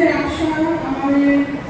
আমাদের আশা আমাদের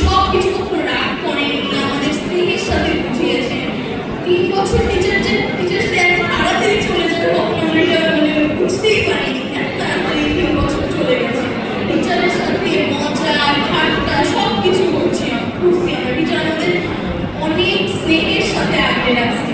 সব কিছু মানে বুঝতেই পারি এত চলে গেছে। টিচারের সাথে মজা, ঠাট্টা সব কিছু হচ্ছে। বুঝছি আমরা টিচার আমাদের অনেক স্নেহের সাথে আগে রাখছে।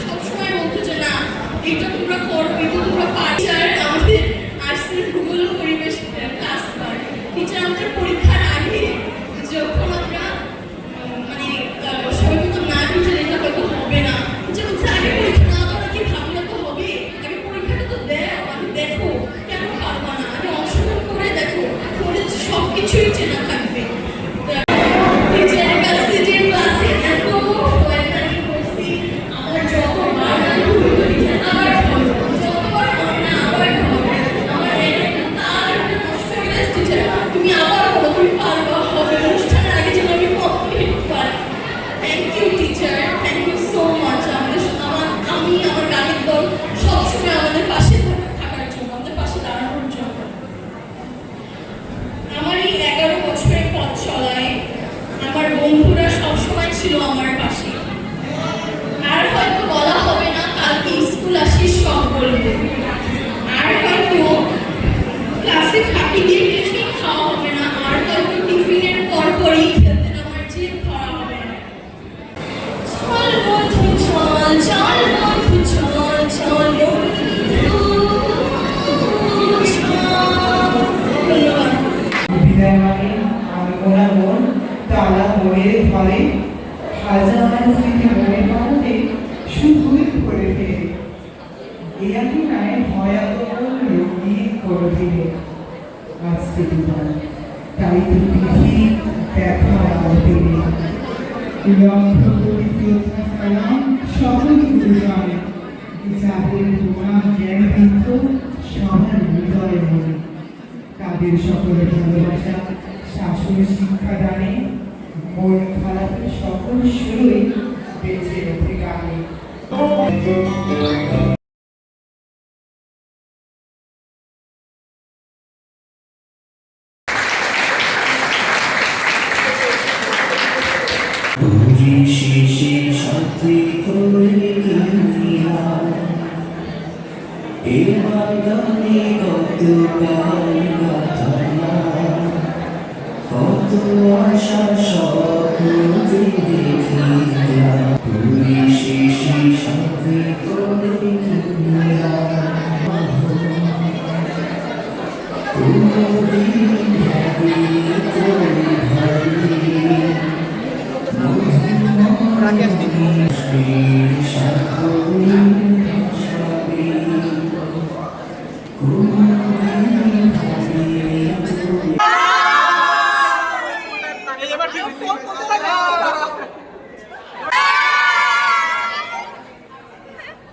সবসময় বলতো যে, না, এটা তোমরা করো, এটা তোমরা পাচার আমাদের আর্টসের ভূগোল পরিবেশ ক্লাস টিচার আমাদের পরীক্ষার আগে যখন বন্ধুরা সবসময় ছিল আমার পাশে। আর হয়তো বলা হবে না, কালকে স্কুল আসিস, সব বলব। আর হয়তো ক্লাসে ফাঁকি দিয়ে তাই তো বিধি দেখা পেলে সকল গুরুজন যাদের তোমার জ্ঞান বিদ্ধ সবার হৃদয়ে মনে তাদের সকলের ভালোবাসা শাসন শিক্ষা দানে, মন খারাপের সকল সুরই বেঁচে ওঠে বাগানে কত গাই গাথা কত আশা স্বপ্ন যে দেখিয়া পুরী সাথে